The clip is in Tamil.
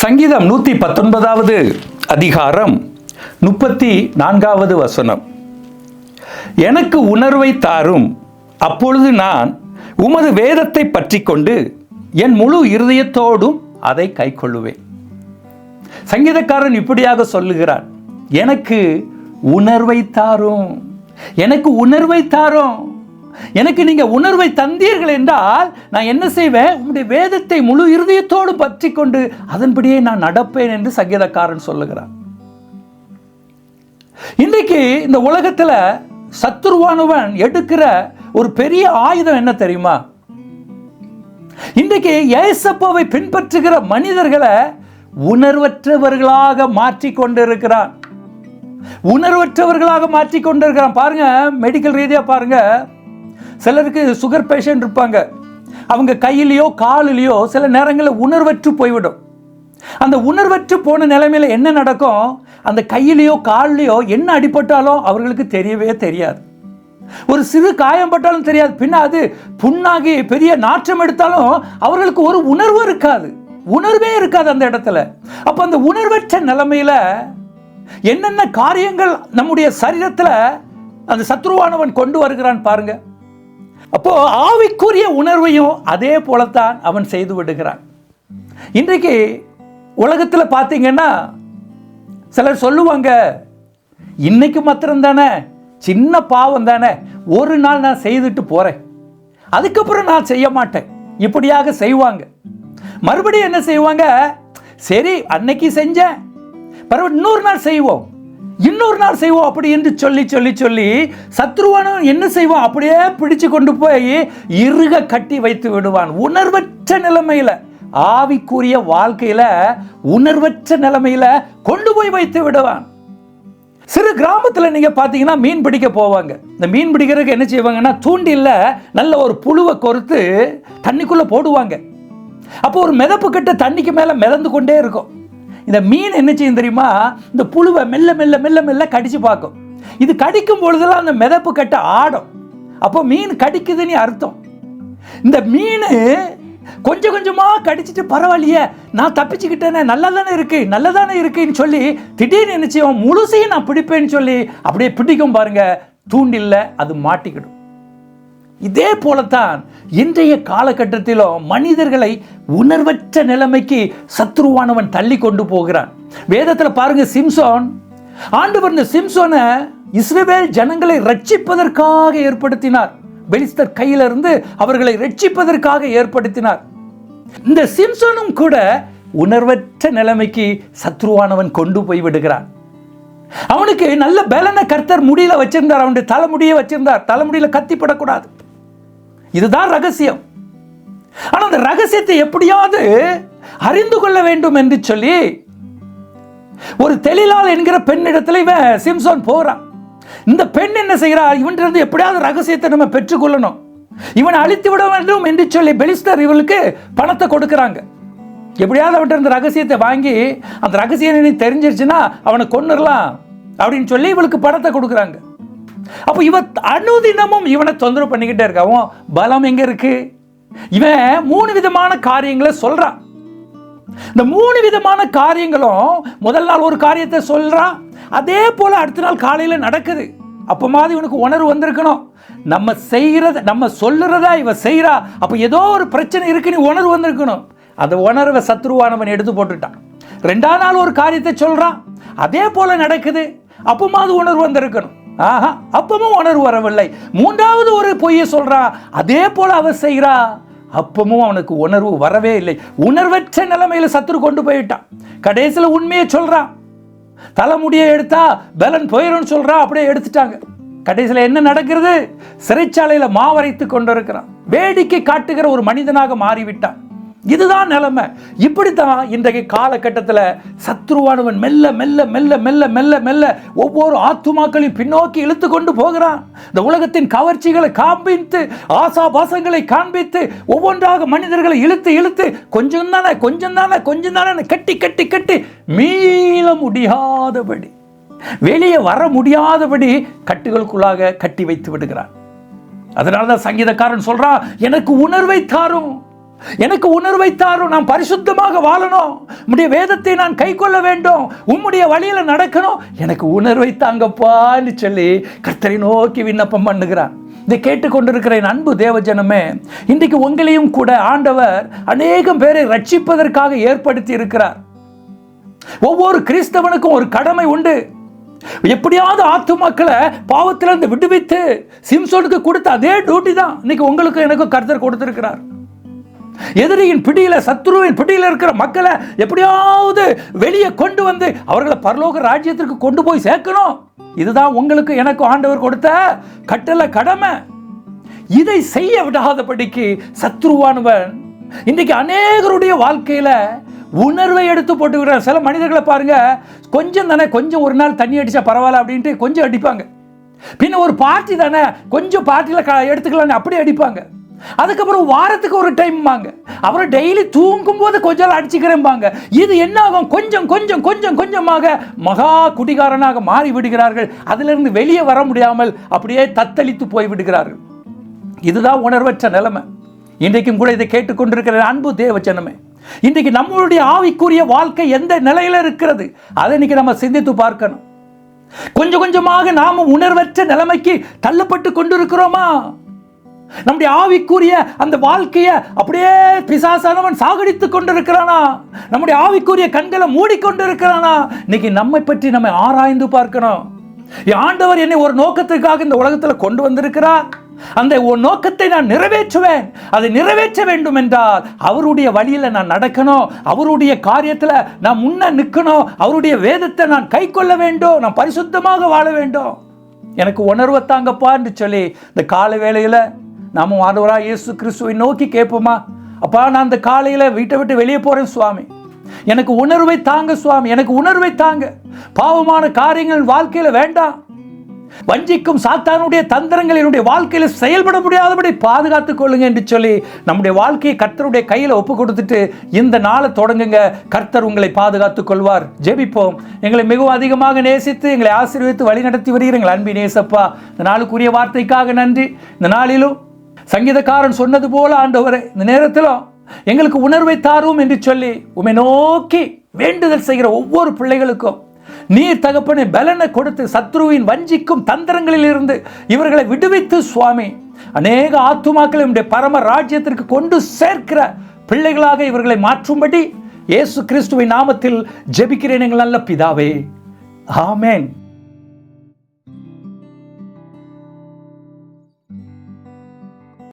சங்கீதம் நூற்றி பத்தொன்பதாவது அதிகாரம் முப்பத்தி நான்காவது வசனம். எனக்கு உணர்வை தாரும் அப்பொழுது நான் உமது வேதத்தை பற்றி கொண்டு என் முழு இருதயத்தோடும் அதை கைக்கொள்ளுவேன். சங்கீதக்காரன் இப்படியாக சொல்லுகிறான் எனக்கு உணர்வை தாரும் எனக்கு உணர்வை தாரும். எனக்கு நீங்க உணர்வை தந்தீர்கள் என்றால் நான் என்ன செய்வேன்? உங்களுடைய வேதத்தை முழு இருதயத்தோடு பற்றி கொண்டு அதன்படியே நான் நடப்பேன் என்று சங்கீதக்காரன் சொல்லுகிறான். இன்றைக்கு இந்த உலகத்தில் சத்துருவானவன் எடுக்கிற ஒரு பெரிய ஆயுதம் என்ன தெரியுமா? இன்றைக்கு ஏசப்பாவை பின்பற்றுகிற மனிதர்களை உணர்வற்றவர்களாக மாற்றி கொண்டிருக்கிறான் உணர்வற்றவர்களாக மாற்றி கொண்டிருக்கிறான் பாருங்க மெடிக்கல் ரீதியாக பாருங்க. சிலருக்கு சுகர் பேஷண்ட் இருப்பாங்க. அவங்க கையிலையோ காலிலேயோ சில நேரங்களில் உணர்வற்று போய்விடும். அந்த உணர்வற்று போன நிலைமையில் என்ன நடக்கும்? அந்த கையிலையோ கால்லையோ என்ன அடிபட்டாலும் அவர்களுக்கு தெரியவே தெரியாது. ஒரு சிறு காயம் பட்டாலும் தெரியாது. பின்ன அது புண்ணாகி பெரிய நாற்றம் எடுத்தாலும் அவர்களுக்கு ஒரு உணர்வு இருக்காது. உணர்வே இருக்காது அந்த இடத்துல. அப்போ அந்த உணர்வற்ற நிலைமையில் என்னென்ன காரியங்கள் நம்முடைய சரீரத்தில் அந்த சத்ருவானவன் கொண்டு வருகிறான் பாருங்கள் அப்போது ஆவிக்குரிய உணர்வையும் அதே போலத்தான் அவன் செய்து விடுகிறான். இன்றைக்கு உலகத்தில் பார்த்தீங்கன்னா சிலர் சொல்லுவாங்க இன்னைக்கு மாத்திரம் தானே சின்ன பாவம் தானே ஒரு நாள் நான் செய்துட்டு போகிறேன் அதுக்கப்புறம் நான் செய்ய மாட்டேன். இப்படியாக செய்வாங்க. மறுபடியும் என்ன செய்வாங்க? சரி அன்னைக்கு செஞ்சேன். பரவாயில்ல இன்னொரு நாள் செய்வோம். இன்னொரு நாள் செய்வோம் அப்படி என்று சொல்லி சொல்லி சொல்லி சத்ருவானவன் என்ன செய்வான் அப்படியே பிடிச்சு கொண்டு போய் இறுக கட்டி வைத்து விடுவான். உணர்வற்ற நிலைமையில் ஆவிக்குரிய வாழ்க்கையில உணர்வற்ற நிலைமையில கொண்டு போய் வைத்து விடுவான். சிறு கிராமத்தில் நீங்கள் பார்த்தீங்கன்னா மீன் பிடிக்க போவாங்க. இந்த மீன் பிடிக்கிறதுக்கு என்ன செய்வாங்கன்னா தூண்டில் நல்ல ஒரு புழுவை கொறுத்து தண்ணிக்குள்ளே போடுவாங்க. அப்போ ஒரு மிதப்பு கிட்ட தண்ணிக்கு மேலே மிதந்து கொண்டே இருக்கும். இந்த மீன் என்ன செய்யும் தெரியுமா? இந்த புழுவை மெல்ல மெல்ல மெல்ல மெல்ல கடிச்சு பார்க்கும். இது கடிக்கும் பொழுதெல்லாம் அந்த மிதப்பு கட்ட ஆடும். அப்போ மீன் கடிக்குதுன்னு அர்த்தம். இந்த மீன் கொஞ்சம் கொஞ்சமாக கடிச்சிட்டு பரவாயில்லையே நான் தப்பிச்சுக்கிட்டேனே நல்லா தானே இருக்கு நல்லா தானே இருக்குன்னு சொல்லி திடீர்னு என்ன முழுசையும் நான் பிடிப்பேன்னு சொல்லி அப்படியே பிடிக்கும் பாருங்க. தூண்டில்ல அது மாட்டிக்கிடும். இதே போலத்தான் இன்றைய காலகட்டத்திலும் மனிதர்களை உணர்வற்ற நிலைமைக்கு சத்ருவானவன் தள்ளி கொண்டு போகிறான். வேதத்தில் பாருங்க சிம்சோன். ஆண்டவர் இந்த சிம்சோனை இஸ்ரேல் ஜனங்களை ரட்சிப்பதற்காக ஏற்படுத்தினார். பெலிஸ்தர் கையிலிருந்து அவர்களை ரட்சிப்பதற்காக ஏற்படுத்தினார். இந்த சிம்சோனும் கூட உணர்வற்ற நிலைமைக்கு சத்ருவானவன் கொண்டு போய் விடுகிறான். அவனுக்கு நல்ல பலன கர்த்தர் முடியில வச்சிருந்தார். அவனுடைய தலைமுடியை வச்சிருந்தார். தலைமுடியில கத்திப்படக்கூடாது. இதுதான் ரகசியம். ஆனால் அந்த ரகசியத்தை எப்படியாவது அறிந்து கொள்ள வேண்டும் என்று சொல்லி ஒரு தெளிலால் என்கிற பெண்ணிடத்தில் இவன் சிம்சோன் போகிறான் இந்த பெண் என்ன செய்கிறா இவன்றிருந்து எப்படியாவது ரகசியத்தை நம்ம பெற்றுக்கொள்ளணும் இவனை அழித்து விட வேண்டும் என்று சொல்லி பெலிஸ்டர் இவளுக்கு பணத்தை கொடுக்குறாங்க. எப்படியாவது அவன்கிட்ட இருந்த ரகசியத்தை வாங்கி அந்த ரகசியம் தெரிஞ்சிருச்சுன்னா அவனை கொன்னுடலாம் அப்படின்னு சொல்லி இவளுக்கு பணத்தை கொடுக்குறாங்க. அப்போ இவன் அனுதினமும் இவனை தொந்தரவு பண்ணிக்கிட்டே இருக்காவும் பலம் எங்க இருக்கு? இவன் மூணு விதமான காரியங்களை சொல்றான். இந்த மூணு விதமான காரியங்களும் முதல் நாள் ஒரு காரியத்தை சொல்றான். அதே போல அடுத்த நாள் காலையில நடக்குது. அப்போ மாதிரி இவனுக்கு உணர்வு வந்திருக்கணும். நம்ம செய்கிறத நம்ம சொல்லுறதா இவ செய்கிறா அப்போ ஏதோ ஒரு பிரச்சனை இருக்குன்னு உணர்வு வந்திருக்கணும். அந்த உணர்வை சத்ருவானவன் எடுத்து போட்டுட்டான். ரெண்டாம் நாள் ஒரு காரியத்தை சொல்கிறான் அதே போல் நடக்குது. அப்பமாவது உணர்வு வந்திருக்கணும். ஆஹா அப்பமும் உணர்வு வரவில்லை. மூன்றாவது ஒரு பொய்யை சொல்றா அதே போல அவர் செய்கிறா அப்பமும் அவனுக்கு உணர்வு வரவே இல்லை. உணர்வற்ற நிலைமையில சத்துரு கொண்டு போயிட்டான். கடைசியில் உண்மையை சொல்றான் தலைமுடியை எடுத்தா பலன் போயிடும்னு சொல்றா அப்படியே எடுத்துட்டாங்க. கடைசியில் என்ன நடக்கிறது? சிறைச்சாலையில் மாவரைத்து கொண்டிருக்கிறான். வேடிக்கை காட்டுகிற ஒரு மனிதனாக மாறிவிட்டான். இதுதான் நிலைமை. இப்படித்தான் இன்றைய காலகட்டத்தில் சத்ருவானவன் மெல்ல மெல்ல மெல்ல மெல்ல மெல்ல மெல்ல ஒவ்வொரு ஆத்துமாக்களையும் பின்னோக்கி இழுத்து கொண்டு போகிறான். இந்த உலகத்தின் கவர்ச்சிகளை காண்பித்து ஆசாபாசங்களை காண்பித்து ஒவ்வொன்றாக மனிதர்களை இழுத்து இழுத்து கொஞ்சம் தானே கொஞ்சம் தானே கொஞ்சம் தானே கட்டி கட்டி கட்டி மீள முடியாதபடி வெளியே வர முடியாதபடி கட்டுகளுக்குள்ளாக கட்டி வைத்து விடுகிறான். அதனால தான் சங்கீதக்காரன் சொல்கிறான் எனக்கு உணர்வை தாரும். எனக்கு உணர்வை தாரும் நான் பரிசுத்தமாக வாழணும். உம்முடைய வேதத்தை நான் கை கொள்ள வேண்டும். உம்முடைய வழியில நடக்கணும். எனக்கு உணர்வை தாங்கப்பான்னு சொல்லி கர்த்தரை நோக்கி விண்ணப்பம் பண்ணுகிறான் இதை கேட்டுக்கொண்டிருக்கிற என் அன்பு தேவஜனமே இன்றைக்கு உங்களையும் கூட ஆண்டவர் அநேகம் பேரை ரட்சிப்பதற்காக ஏற்படுத்தி இருக்கிறார். ஒவ்வொரு கிறிஸ்தவனுக்கும் ஒரு கடமை உண்டு. எப்படியாவது ஆத்துமாக்களை பாவத்திலிருந்து விடுவித்து சிம்சோனுக்கு கொடுத்த அதே டியூட்டி தான். இன்னைக்கு உங்களுக்கு எனக்கும் கர்த்தர் கொடுத்திருக்கிறார். எதிரியின் பிடியில் சத்ருவின் பிடியில் இருக்கிற மக்களை எப்படியாவது வெளியே கொண்டு வந்து அவர்களை பரலோக ராஜ்யத்திற்கு கொண்டு போய் சேர்க்கணும். இதுதான் உங்களுக்கு எனக்கு ஆண்டவர் கொடுத்த கட்டளை கடமை. இதை செய்ய விடாதபடிக்கு சத்ருவானவன் இன்னைக்கு அநேகருடைய வாழ்க்கையில உணர்வை எடுத்து போட்டுக்கிறார். சில மனிதர்களை பாருங்க கொஞ்சம் தானே கொஞ்சம் ஒரு நாள் தண்ணி அடிச்சா பரவாயில்ல அப்படின்ட்டு கொஞ்சம் அடிப்பாங்க. பின்ன ஒரு பார்ட்டி தானே கொஞ்சம் பார்ட்டியில் க எடுத்துக்கலாம்னு அப்படி அடிப்பாங்க. அதுக்கப்புறம் வாரத்துக்கு ஒரு டைம்பாங்க அப்புறம் டெய்லி தூங்கும் போது கொஞ்ச நாள் அடிச்சுக்கிறேன்பாங்க இது என்ன ஆகும்? கொஞ்சம் கொஞ்சம் கொஞ்சம் கொஞ்சமாக மகா குடிகாரனாக மாறி விடுகிறார்கள். அதிலிருந்து வெளியே வர முடியாமல் அப்படியே தத்தளித்து போய் விடுகிறார்கள். இதுதான் உணர்வற்ற நிலைமை. இன்றைக்கும் கூட இதை கேட்டுக்கொண்டிருக்கிற அன்பு தேவச்சனமே. இன்றைக்கு நம்மளுடைய ஆவிக்குரிய வாழ்க்கை எந்த நிலையில இருக்கிறது? அதை இன்னைக்கு நம்ம சிந்தித்து பார்க்கணும். கொஞ்சம் கொஞ்சமாக நாம உணர்வற்ற நிலைமைக்கு தள்ளப்பட்டு கொண்டிருக்கிறோமா? நம்முடைய ஆவிக்குரிய அந்த வாழ்க்கையை அப்படியே பிசாசானவன் சாகடித்து கொண்டிருக்கிறானா? நம்முடைய ஆவிக்குரிய கண்களை மூடிக்கொண்டிருக்கிறானா? இன்னைக்கு நம்மை பற்றி நம்ம ஆராய்ந்து பார்க்கணும். ஆண்டவர் என்னை ஒரு நோக்கத்திற்காக இந்த உலகத்தில் கொண்டு வந்திருக்கிறார். அந்த உன் நோக்கத்தை நான் நிறைவேற்றுவேன். அதை நிறைவேற்ற வேண்டும் என்றால் அவருடைய வழியில் நான் நடக்கணும். அவருடைய காரியத்தில் நான் முன்ன நிற்கணும். அவருடைய வேதத்தை நான் கை கொள்ள வேண்டும். நான் பரிசுத்தமாக வாழ வேண்டும். எனக்கு உணர்வை தாங்கப்பா என்று சொல்லி இந்த கால வேளையில் நாம ஆண்டவராக இயேசு கிறிஸ்துவை நோக்கி கேட்போமா? அப்பா நான் அந்த காலையில் வீட்டை விட்டு வெளியே போகிறேன் சுவாமி. எனக்கு உணர்வை தாங்க சுவாமி. எனக்கு உணர்வை தாங்க. பாவமான காரியங்கள் வாழ்க்கையில் வேண்டாம். வஞ்சிக்கும் சாத்தானுடைய தந்திரங்கள் என்னுடைய வாழ்க்கையில் செயல்பட முடியாதபடி பாதுகாத்துக் கொள்ளுங்க என்று சொல்லி நம்முடைய வாழ்க்கையை கர்த்தருடைய கையில் ஒப்பு கொடுத்துட்டு இந்த நாளை தொடங்குங்க. கர்த்தர் உங்களை பாதுகாத்துக் கொள்வார். ஜெபிப்போம். எங்களை மிகவும் அதிகமாக நேசித்து எங்களை ஆசீர்வித்து வழிநடத்தி வருகிற எங்கள் அன்பி நேசப்பா இந்த நாளுக்குரிய வார்த்தைக்காக நன்றி. இந்த நாளிலும் சங்கீதக்காரன் சொன்னது போல ஆண்டவரே இந்த நேரத்திலும் எங்களுக்கு உணர்வை தாரும் என்று சொல்லி உமை நோக்கி வேண்டுதல் செய்கிற ஒவ்வொரு பிள்ளைகளுக்கும் நீர் தகப்பனை பலனை கொடுத்து சத்ருவின் வஞ்சிக்கும் தந்திரங்களில் இருந்து இவர்களை விடுவித்து சுவாமி. அநேக ஆத்துமாக்களை உடைய பரம ராஜ்யத்திற்கு கொண்டு சேர்க்கிற பிள்ளைகளாக இவர்களை மாற்றும்படி இயேசு கிறிஸ்துவின் நாமத்தில் ஜெபிக்கிறேன் எங்கள் நல்ல பிதாவே. ஆமேன்.